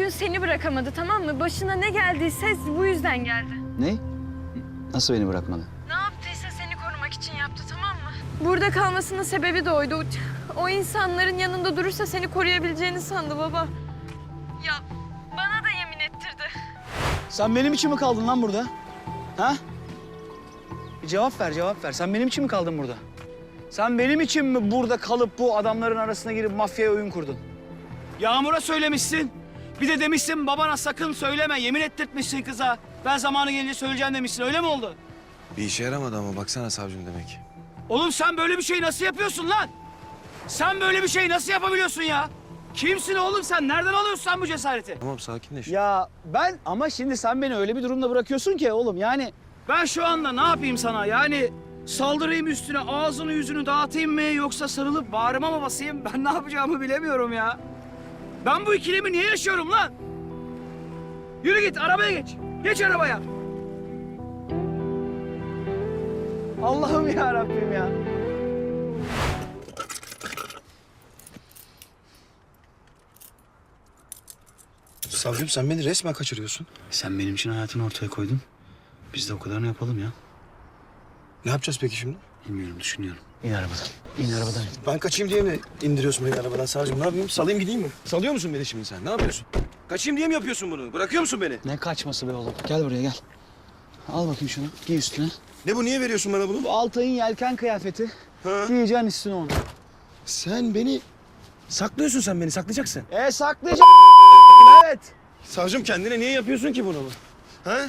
gün seni bırakamadı tamam mı? Başına ne geldiyse bu yüzden geldi. Ne? Nasıl beni bırakmadı? Ne yaptıysa seni korumak için yaptı tamam mı? Burada kalmasının sebebi de oydu. O insanların yanında durursa seni koruyabileceğini sandı baba. Ya bana da yemin ettirdi. Sen benim için mi kaldın lan burada? Ha? Bir cevap ver, cevap ver. Sen benim için mi kaldın burada? Sen benim için mi burada kalıp bu adamların arasına girip mafyaya oyun kurdun? Yağmur'a söylemişsin. Bir de demişsin babana sakın söyleme. Yemin ettirtmişsin kıza. Ben zamanı gelince söyleyeceğim demişsin. Öyle mi oldu? Bir işe yaramadı ama baksana savcım demek. Oğlum sen böyle bir şey nasıl yapıyorsun lan? Sen böyle bir şey nasıl yapabiliyorsun ya? Kimsin oğlum sen? Nereden alıyorsun sen bu cesareti? Tamam sakinleş. Ya ben ama şimdi sen beni öyle bir durumda bırakıyorsun ki oğlum yani. Ben şu anda ne yapayım sana yani saldırayım üstüne ağzını yüzünü dağıtayım mı yoksa sarılıp bağrıma mı basayım ben ne yapacağımı bilemiyorum ya. Ben bu ikilemi niye yaşıyorum lan? Yürü git arabaya geç. Geç arabaya. Allah'ım ya Rabbim ya. Savcım sen beni resmen kaçırıyorsun. Sen benim için hayatını ortaya koydun. Biz de o kadarını yapalım ya. Ne yapacağız peki şimdi? Bilmiyorum, düşünüyorum. İn arabadan. İn arabadan. Ben kaçayım diye mi indiriyorsun beni arabadan savcım? Ne yapayım? Salayım gideyim mi? Salıyor musun beni şimdi sen? Ne yapıyorsun? Kaçayım diye mi yapıyorsun bunu? Bırakıyor musun beni? Ne kaçması be oğlum? Gel buraya gel. Al bakayım şunu. Giy üstüne. Ne bu? Niye veriyorsun bana bunu? Bu Altay'ın yelken kıyafeti. Ha? Giyeceksin üstüne onu. Sen beni... Saklıyorsun sen beni, saklayacaksın. E saklayacağım. evet. Savcım kendine niye yapıyorsun ki bunu? Ha?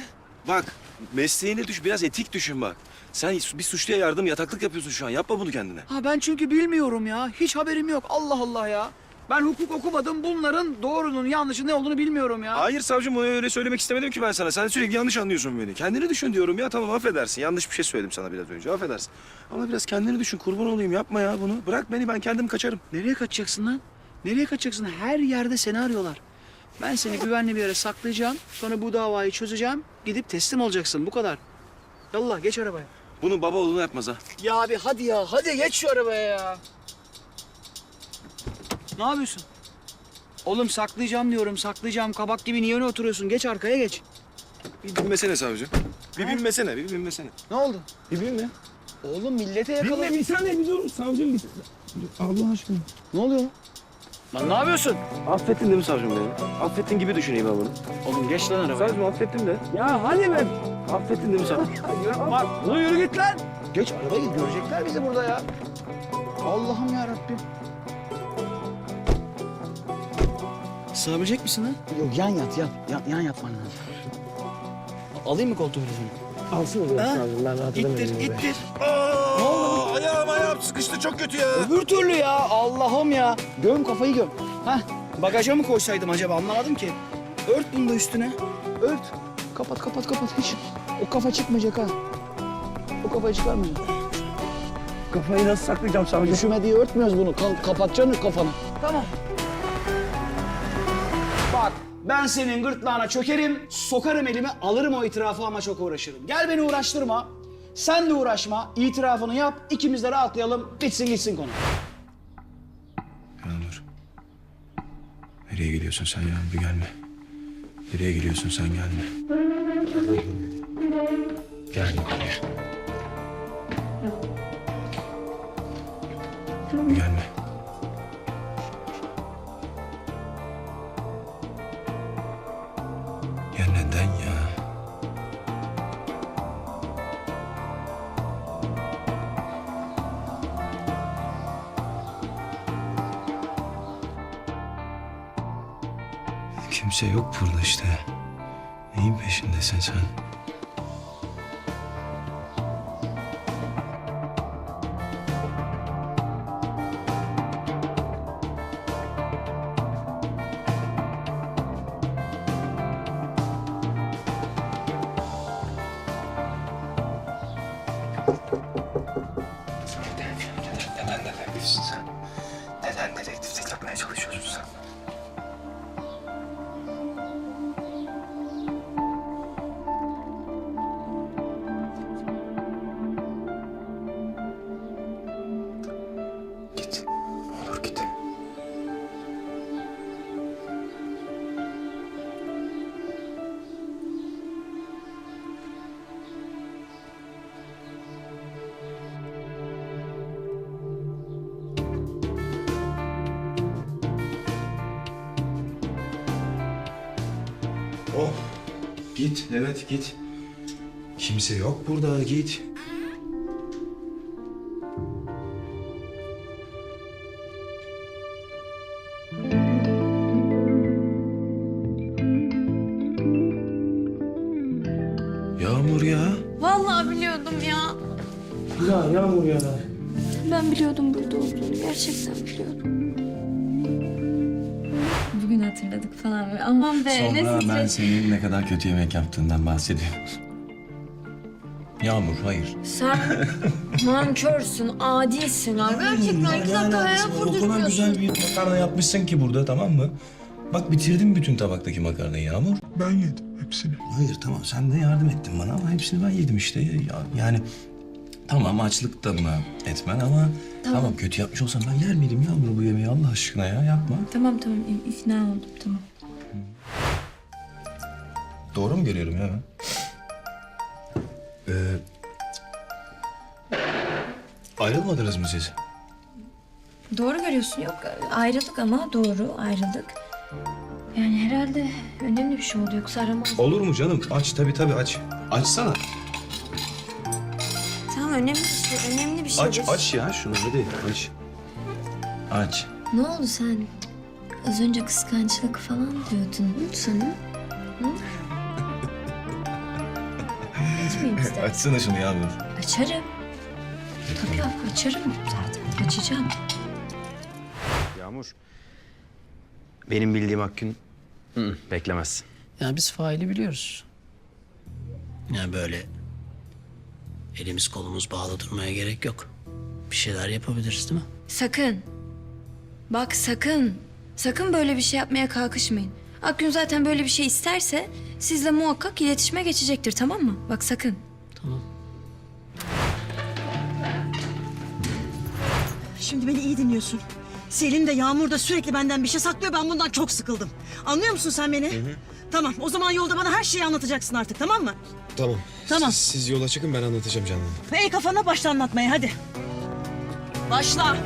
Bak, mesleğine düş, biraz etik düşün bak. Sen bir suçluya yardım, yataklık yapıyorsun şu an. Yapma bunu kendine. Ha ben çünkü bilmiyorum ya. Hiç haberim yok. Allah Allah ya. Ben hukuk okumadım. Bunların doğrunun yanlışın ne olduğunu bilmiyorum ya. Hayır savcım onu öyle söylemek istemedim ki ben sana. Sen sürekli yanlış anlıyorsun beni. Kendini düşün diyorum ya tamam affedersin. Yanlış bir şey söyledim sana biraz önce affedersin. Ama biraz kendini düşün kurban olayım yapma ya bunu. Bırak beni ben kendim kaçarım. Nereye kaçacaksın lan? Nereye kaçacaksın? Her yerde seni arıyorlar. Ben seni güvenli bir yere saklayacağım. Sonra bu davayı çözeceğim. Gidip teslim olacaksın. Bu kadar. Yallah geç arabaya. Bunu baba oğluna yapmaz ha. Ya abi hadi ya. Hadi geç şu arabaya ya. Ne yapıyorsun? Oğlum saklayacağım diyorum. Saklayacağım. Kabak gibi niye öne oturuyorsun? Geç arkaya geç. Bir binmesene savcım. Bir binmesene, bir binmesene. Ne oldu? Bir binme. Oğlum millete yakaladı. bir saniye bir dur savcım. Bir... Allah aşkına. Ne oluyor lan? Lan ne yapıyorsun? Affettin değil mi savcım beni? Affettin gibi düşüneyim ben bunu. Oğlum geç lan arabaya. Savcım affettim de. Ya hadi be. Affettin değil mi savcım? Bak, dur yürü git lan. Geç arabaya git. Görecekler bizi burada ya. Allah'ım ya Rabbim. Sığabilecek misin lan? Yok yan yat yan. Yan, yan yatman lazım. Alayım mı koltuğu telefonu? Alsın Ha? İttir, ittir. Aa, ayağım ayağım sıkıştı çok kötü ya. Öbür türlü ya. Allah'ım ya. Göm kafayı göm. Hah. Bagaja mı koysaydım acaba anlamadım ki. Ört bunu da üstüne. Ört. Kapat kapat kapat. Hiç. O kafa çıkmayacak ha. O kafayı çıkarmayacak. Kafayı nasıl saklayacağım savcım? Üşüme diye örtmüyoruz bunu. Ka- kapatacaksın kafanı. Tamam. Bak ben senin gırtlağına çökerim, sokarım elimi, alırım o itirafı ama çok uğraşırım. Gel beni uğraştırma. Sen de uğraşma. itirafını yap. ikimiz de rahatlayalım. Bitsin gitsin konu. Yağmur. Nereye gidiyorsun sen ya? Bir gelme. Nereye gidiyorsun sen gelme. Buraya. Bir gelme. Ya neden ya? Kimse yok burada işte. Neyin peşindesin sen? Git, evet git. Kimse yok burada, git. Yağmur ya. Vallahi biliyordum ya. Ya Yağmur ya. Ben biliyordum burada olduğunu. Gerçekten biliyordum. Hatırladık falan böyle. Aman be ne Sonra ben stres. senin ne kadar kötü yemek yaptığından bahsediyorum. Yağmur, hayır. Sen nankörsün, adisin ya. Gerçekten iki dakika hayal O kadar kurdurmuyorsun. güzel bir makarna yapmışsın ki burada tamam mı? Bak bitirdim bütün tabaktaki makarnayı Yağmur. Ben yedim hepsini. Hayır tamam sen de yardım ettin bana ama hepsini ben yedim işte. Ya, yani tamam açlık da buna etmen ama tamam. kötü yapmış olsam ben yer miydim Yağmur bu yemeği Allah aşkına ya yapma. Tamam tamam ikna oldum tamam. Doğru mu görüyorum ya ben? Ee, ayrılmadınız mı siz? Doğru görüyorsun yok ayrıldık ama doğru ayrıldık. Yani herhalde önemli bir şey oldu yoksa aramaz. Olur mu canım? Aç tabii tabii aç. Açsana. Tamam önemli bir şey önemli bir şey. Aç aç ya şunu hadi aç. Aç. Ne oldu sen? Az önce kıskançlık falan diyordun sana. Hı? Açmayayım istersen. Açsana şunu Yağmur. Açarım. Tabii ya, açarım zaten. Açacağım. Yağmur. Benim bildiğim Akgün hı beklemezsin. Yani biz faili biliyoruz. Yani böyle elimiz kolumuz bağlı durmaya gerek yok. Bir şeyler yapabiliriz değil mi? Sakın. Bak sakın. Sakın böyle bir şey yapmaya kalkışmayın. Akgün zaten böyle bir şey isterse sizle muhakkak iletişime geçecektir tamam mı? Bak sakın. Şimdi beni iyi dinliyorsun. Selin de Yağmur da sürekli benden bir şey saklıyor. Ben bundan çok sıkıldım. Anlıyor musun sen beni? Tamam o zaman yolda bana her şeyi anlatacaksın artık tamam mı? Tamam. Tamam. Siz, siz yola çıkın ben anlatacağım canım. Ey kafana başla anlatmaya hadi. Başla.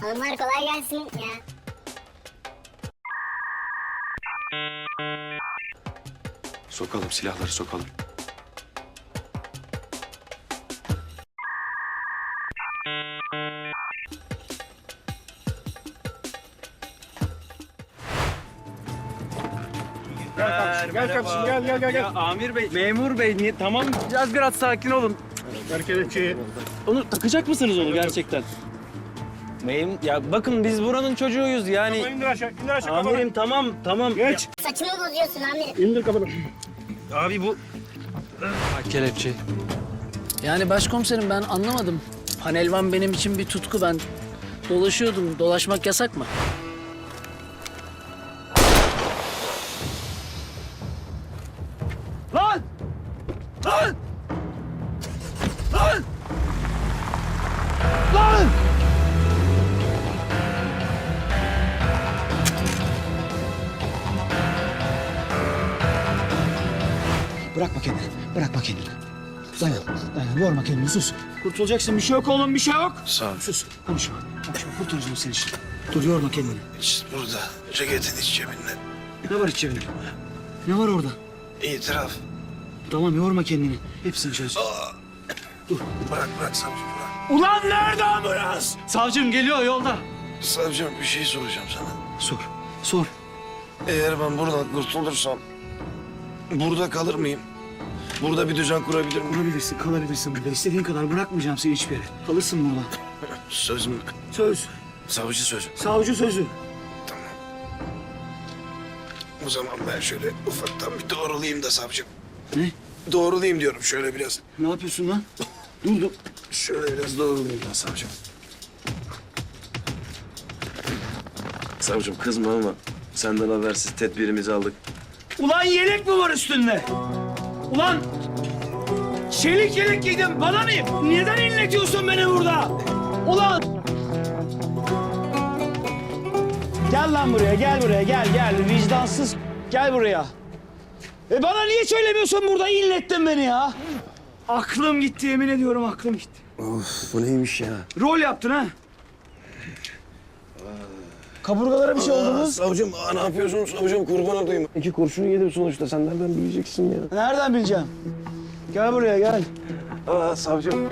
Hanımlar kolay gelsin ya. Sokalım silahları sokalım. Amir Bey, memur bey niye tamam biraz biraz sakin olun. Onu takacak mısınız onu gerçekten? Mem ya bakın biz buranın çocuğuyuz yani. Amirim tamam tamam. Geç. Saçımı bozuyorsun amirim. Abi bu Kelepçe. Yani başkomiserim ben anlamadım. Panelvan benim için bir tutku. Ben dolaşıyordum. Dolaşmak yasak mı? Lan! Dayan. Dayan. Yorma kendini. Sus. Kurtulacaksın. Bir şey yok oğlum. Bir şey yok. Sağ ol. Sus. Konuşma. Konuşma. Kurtaracağım seni şimdi. Dur yorma kendini. İşte burada. Ceketin iç cebinde. Ne var içeride? Ne var orada? İtiraf. Tamam yorma kendini. Hepsini çözeceğiz. Bırak bırak savcım bırak. Ulan nerede ambulans? Savcım geliyor yolda. Savcım bir şey soracağım sana. Sor. Sor. Eğer ben buradan kurtulursam burada kalır mıyım? Burada bir düzen kurabilir miyim? Kurabilirsin, kalabilirsin burada. İstediğin kadar bırakmayacağım seni hiçbir yere. Kalırsın burada. Söz mü? Söz. Savcı sözü. Savcı sözü. Tamam. O zaman ben şöyle ufaktan bir doğrulayayım da savcım. Ne? Doğrulayayım diyorum şöyle biraz. Ne yapıyorsun lan? Dur dur. Şöyle biraz doğrulayayım da savcım. Savcım kızma ama senden habersiz tedbirimizi aldık. Ulan yelek mi var üstünde? Ulan çelik yelek giydim bana ne? Neden inletiyorsun beni burada? Ulan! Gel lan buraya, gel buraya, gel gel. Vicdansız gel buraya. E bana niye söylemiyorsun burada inlettin beni ya? Aklım gitti yemin ediyorum aklım gitti. Of bu neymiş ya? Rol yaptın ha? Kaburgalara bir şey oldu mu? Savcım aa, ne yapıyorsun savcım kurban olayım. İki kurşun yedim sonuçta sen nereden bileceksin ya? Nereden bileceğim? Gel buraya gel. Aa savcım